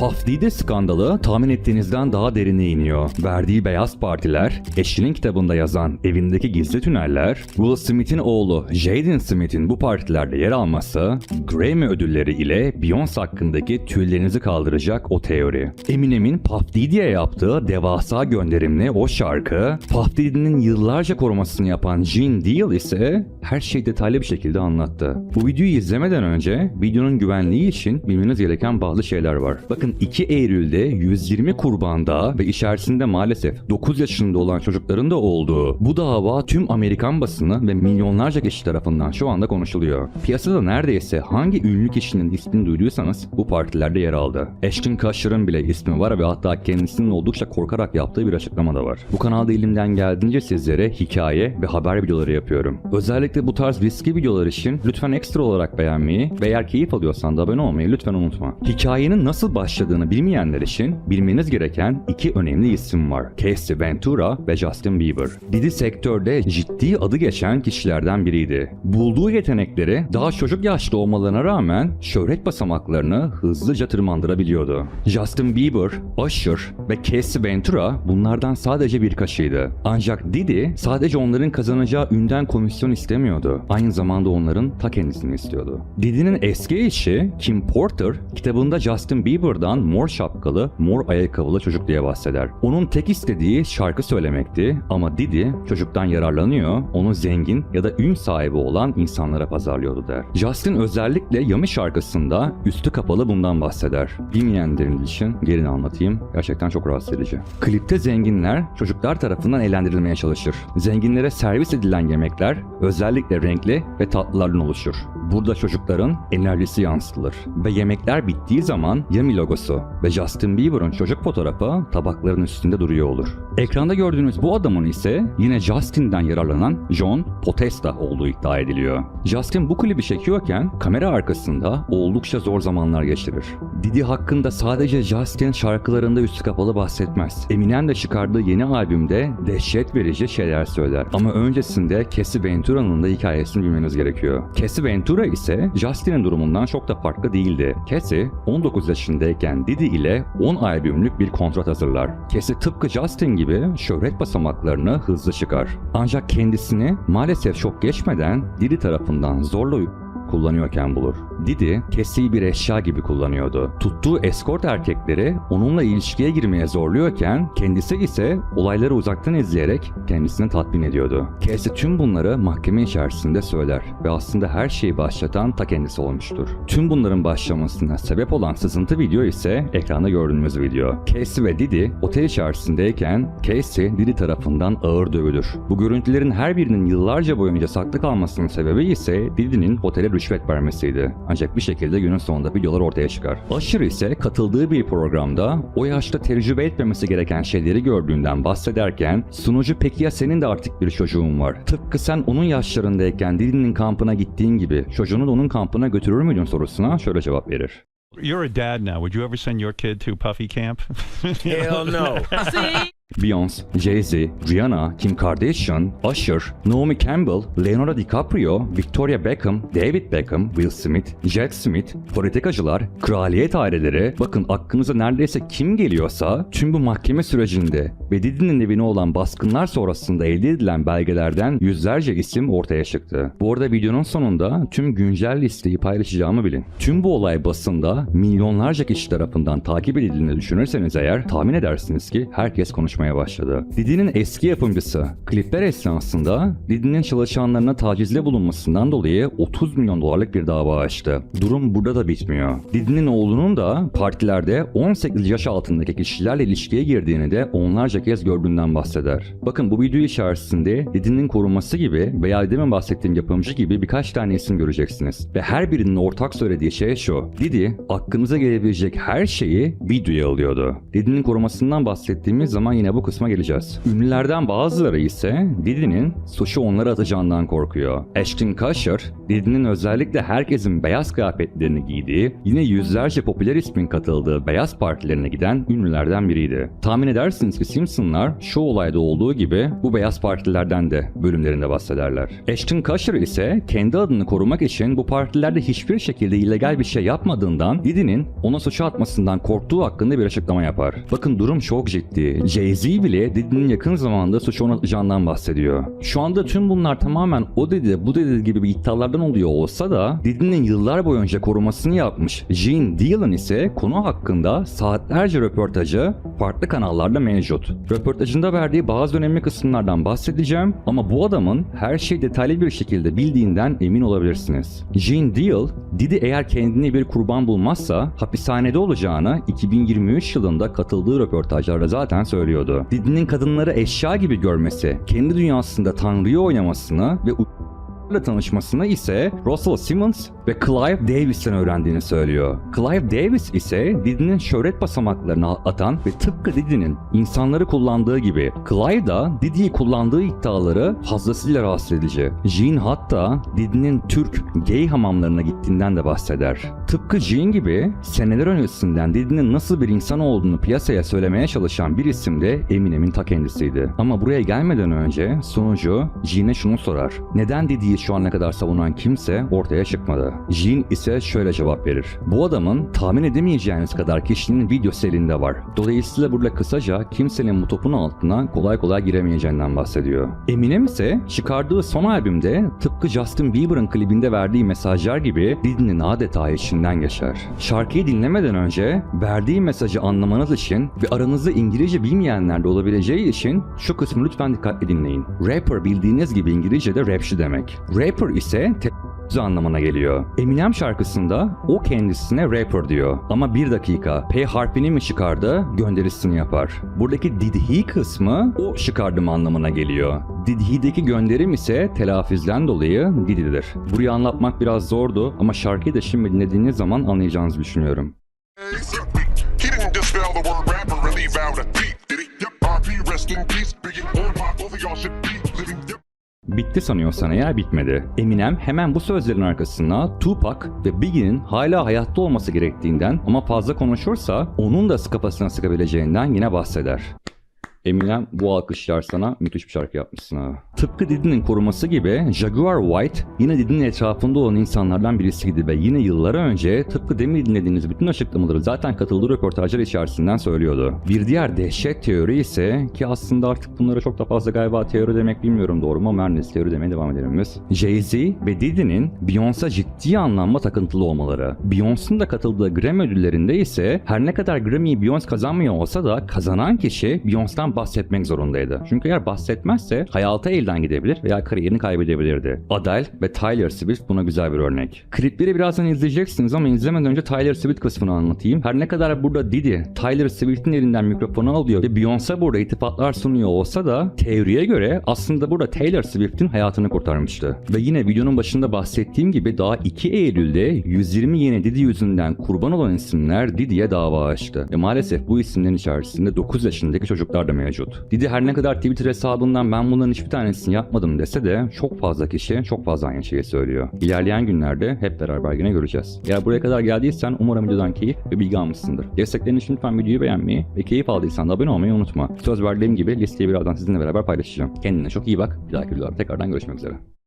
Puff Diddy skandalı tahmin ettiğinizden daha derine iniyor. Verdiği beyaz partiler, eşinin kitabında yazan evindeki gizli tüneller, Will Smith'in oğlu Jaden Smith'in bu partilerde yer alması, Grammy ödülleri ile Beyoncé hakkındaki tüylerinizi kaldıracak o teori. Eminem'in Puff Diddy'ye yaptığı devasa gönderimli o şarkı, Puff Diddy'nin yıllarca korumasını yapan Gene Deal ise her şeyi detaylı bir şekilde anlattı. Bu videoyu izlemeden önce videonun güvenliği için bilmeniz gereken bazı şeyler var. Bakın 2 Eylül'de 120 kurbanda ve içerisinde maalesef 9 yaşında olan çocukların da olduğu bu dava tüm Amerikan basını ve milyonlarca kişi tarafından şu anda konuşuluyor. Piyasada neredeyse hangi ünlü kişinin ismini duyduysanız bu partilerde yer aldı. Ashton Kutcher'ın bile ismi var ve hatta kendisinin oldukça korkarak yaptığı bir açıklama da var. Bu kanalda elimden geldiğince sizlere hikaye ve haber videoları yapıyorum. Özellikle bu tarz riskli videolar için lütfen ekstra olarak beğenmeyi ve eğer keyif alıyorsan da abone olmayı lütfen unutma. Hikayenin nasıl başladığını bilmeyenler için bilmeniz gereken iki önemli isim var. Casey Ventura ve Justin Bieber. Didi sektörde ciddi adı geçen kişilerden biriydi. Bulduğu yetenekleri daha çocuk yaşta olmalarına rağmen şöhret basamaklarını hızlıca tırmandırabiliyordu. Justin Bieber, Usher ve Casey Ventura bunlardan sadece birkaçıydı. Ancak Didi sadece onların kazanacağı ünden komisyon istemiyordu. Aynı zamanda onların ta kendisini istiyordu. Didi'nin eski eşi Kim Porter kitabında Justin Bieber'dan mor şapkalı, mor ayakkabılı çocuk diye bahseder. Onun tek istediği şarkı söylemekti ama Didi çocuktan yararlanıyor, onu zengin ya da ün sahibi olan insanlara pazarlıyordu der. Justin özellikle Yami şarkısında üstü kapalı bundan bahseder. Bilmeyenlerin için gelin anlatayım. Gerçekten çok rahatsız edici. Klipte zenginler çocuklar tarafından eğlendirilmeye çalışır. Zenginlere servis edilen yemekler özellikle renkli ve tatlılardan oluşur. Burada çocukların enerjisi yansıtılır. Ve yemekler bittiği zaman Yami logosu ve Justin Bieber'ın çocuk fotoğrafı tabakların üstünde duruyor olur. Ekranda gördüğünüz bu adamın ise yine Justin'den yararlanan John Potesta olduğu iddia ediliyor. Justin bu klibi çekiyorken kamera arkasında oldukça zor zamanlar geçirir. Didi hakkında sadece Justin şarkılarında üstü kapalı bahsetmez. Eminem de çıkardığı yeni albümde dehşet verici şeyler söyler. Ama öncesinde Cassie Ventura'nın da hikayesini bilmeniz gerekiyor. Cassie Ventura ise Justin'in durumundan çok da farklı değildi. Cassie 19 yaşındayken Didi ile 10 albümlük bir kontrat hazırlar. Cassie tıpkı Justin gibi şöhret basamaklarını hızlı çıkar. Ancak kendisini maalesef çok geçmeden Didi tarafından zorla kullanıyorken bulur. Didi, Cassie'yi bir eşya gibi kullanıyordu. Tuttuğu eskort erkekleri onunla ilişkiye girmeye zorluyorken kendisi ise olayları uzaktan izleyerek kendisini tatmin ediyordu. Cassie tüm bunları mahkeme içerisinde söyler ve aslında her şeyi başlatan ta kendisi olmuştur. Tüm bunların başlamasına sebep olan sızıntı video ise ekranda gördüğümüz video. Cassie ve Didi otel içerisindeyken Cassie Didi tarafından ağır dövülür. Bu görüntülerin her birinin yıllarca boyunca saklı kalmasının sebebi ise Didi'nin otele rüşvet vermesiydi. Ancak bir şekilde günün sonunda videolar ortaya çıkar. Aşırı ise katıldığı bir programda o yaşta tecrübe etmemesi gereken şeyleri gördüğünden bahsederken sunucu peki ya senin de artık bir çocuğun var. Tıpkı sen onun yaşlarındayken Didi'nin kampına gittiğin gibi çocuğunu da onun kampına götürür müydün sorusuna şöyle cevap verir. You're a dad now. Would you ever send your kid to Puffy Camp? Hell no. Beyoncé, Jay-Z, Rihanna, Kim Kardashian, Usher, Naomi Campbell, Leonardo DiCaprio, Victoria Beckham, David Beckham, Will Smith, Jack Smith, politikacılar, kraliyet aileleri, bakın aklınıza neredeyse kim geliyorsa tüm bu mahkeme sürecinde ve Didi'nin evine olan baskınlar sonrasında elde edilen belgelerden yüzlerce isim ortaya çıktı. Bu arada videonun sonunda tüm güncel listeyi paylaşacağımı bilin. Tüm bu olay basında milyonlarca kişi tarafından takip edildiğini düşünürseniz eğer tahmin edersiniz ki herkes konuşmaya başladı. Didi'nin eski yapımcısı klipler esnasında Didi'nin çalışanlarına tacizde bulunmasından dolayı 30 milyon dolarlık bir dava açtı. Durum burada da bitmiyor. Didi'nin oğlunun da partilerde 18 yaş altındaki kişilerle ilişkiye girdiğini de onlarca kez gördüğünden bahseder. Bakın bu video içerisinde Didi'nin korunması gibi veya demin bahsettiğim yapımcı gibi birkaç tane isim göreceksiniz. Ve her birinin ortak söylediği şey şu. Didi aklınıza gelebilecek her şeyi videoya alıyordu. Didi'nin korumasından bahsettiğimiz zaman yine bu kısma geleceğiz. Ünlülerden bazıları ise Didi'nin suçu onlara atacağından korkuyor. Ashton Kutcher, Didi'nin özellikle herkesin beyaz kıyafetlerini giydiği, yine yüzlerce popüler ismin katıldığı beyaz partilerine giden ünlülerden biriydi. Tahmin edersiniz ki Simpsonlar şu olayda olduğu gibi bu beyaz partilerden de bölümlerinde bahsederler. Ashton Kutcher ise kendi adını korumak için bu partilerde hiçbir şekilde illegal bir şey yapmadığından Didi'nin ona suçu atmasından korktuğu hakkında bir açıklama yapar. Bakın durum çok ciddi. Jay-Z bile Didi'nin yakın zamanda suçu ona atacağından bahsediyor. Şu anda tüm bunlar tamamen o dedi bu dedi gibi bir iddialardan oluyor olsa da Didi'nin yıllar boyunca korumasını yapmış Gene Dillon ise konu hakkında saatlerce röportajı farklı kanallarda mevcut. Röportajında verdiği bazı önemli kısımlardan bahsedeceğim ama bu adamın her şeyi detaylı bir şekilde bildiğinden emin olabilirsiniz. Gene Deal, Didi eğer kendini bir kurban bulmazsa hapishanede olacağını 2023 yılında katıldığı röportajlarda zaten söylüyordu. Didi'nin kadınları eşya gibi görmesi, kendi dünyasında Tanrı'yı oynamasını ve ile tanışmasını ise Russell Simmons ve Clive Davis'ten öğrendiğini söylüyor. Clive Davis ise Didi'nin şöhret basamaklarını atan ve tıpkı Didi'nin insanları kullandığı gibi Clive da Didi'yi kullandığı iddiaları fazlasıyla rahatsız edici. Jean hatta Didi'nin Türk gay hamamlarına gittiğinden de bahseder. Tıpkı Jean gibi seneler öncesinden Didi'nin nasıl bir insan olduğunu piyasaya söylemeye çalışan bir isim de Eminem'in ta kendisiydi. Ama buraya gelmeden önce sonucu Jean'e şunu sorar. Neden Didi'yi şu ana kadar savunan kimse ortaya çıkmadı. Jean ise şöyle cevap verir. Bu adamın tahmin edemeyeceğiniz kadar kişinin video selinde var. Dolayısıyla burada kısaca kimsenin bu topun altına kolay kolay giremeyeceğinden bahsediyor. Eminem ise çıkardığı son albümde tıpkı Justin Bieber'ın klibinde verdiği mesajlar gibi Didi'nin adeta içinden geçer. Şarkıyı dinlemeden önce verdiği mesajı anlamanız için ve aranızda İngilizce bilmeyenler de olabileceği için şu kısmı lütfen dikkatli dinleyin. Rapper bildiğiniz gibi İngilizce'de rapçi demek. Rapper ise te- anlamına geliyor. Eminem şarkısında o kendisine rapper diyor. Ama bir dakika P harfini mi çıkardı gönderisini yapar. Buradaki did he kısmı o çıkardım anlamına geliyor. Did he'deki gönderim ise telaffuzdan dolayı dididir. Burayı anlatmak biraz zordu ama şarkıyı da şimdi dinlediğiniz zaman anlayacağınızı düşünüyorum. He Bitti sanıyorsan eğer bitmedi. Eminem hemen bu sözlerin arkasına Tupac ve Biggie'nin hala hayatta olması gerektiğinden ama fazla konuşursa onun da kafasına sıkabileceğinden yine bahseder. Eminem bu alkışlar sana müthiş bir şarkı yapmışsın ha. Tıpkı Didi'nin koruması gibi Jaguar White yine Didi'nin etrafında olan insanlardan birisiydi ve yine yıllar önce tıpkı demin dinlediğiniz bütün açıklamaları zaten katıldığı röportajlar içerisinden söylüyordu. Bir diğer dehşet teori ise ki aslında artık bunlara çok da fazla galiba teori demek bilmiyorum doğru mu ama her neyse teori demeye devam edelim biz. Jay-Z ve Didi'nin Beyoncé ciddi anlamda takıntılı olmaları. Beyoncé'nin de katıldığı Grammy ödüllerinde ise her ne kadar Grammy'yi Beyoncé kazanmıyor olsa da kazanan kişi Beyoncé'dan bahsetmek zorundaydı. Çünkü eğer bahsetmezse hayatı elden gidebilir veya kariyerini kaybedebilirdi. Adele ve Tyler Swift buna güzel bir örnek. Klipleri birazdan izleyeceksiniz ama izlemeden önce Tyler Swift kısmını anlatayım. Her ne kadar burada Diddy, Tyler Swift'in elinden mikrofonu alıyor ve Beyoncé burada iltifatlar sunuyor olsa da teoriye göre aslında burada Taylor Swift'in hayatını kurtarmıştı. Ve yine videonun başında bahsettiğim gibi daha 2 Eylül'de 120 yeni Diddy yüzünden kurban olan isimler Diddy'ye dava açtı. Ve maalesef bu isimlerin içerisinde 9 yaşındaki çocuklar da mevcut. Diddy her ne kadar Twitter hesabından ben bunların hiçbir tanesini yapmadım dese de çok fazla kişi çok fazla aynı şeyi söylüyor. İlerleyen günlerde hep beraber yine göreceğiz. Eğer buraya kadar geldiysen umarım videodan keyif ve bilgi almışsındır. Desteklerin için lütfen videoyu beğenmeyi ve keyif aldıysan da abone olmayı unutma. Söz verdiğim gibi listeyi birazdan sizinle beraber paylaşacağım. Kendine çok iyi bak. Bir dahaki videolarda tekrardan görüşmek üzere.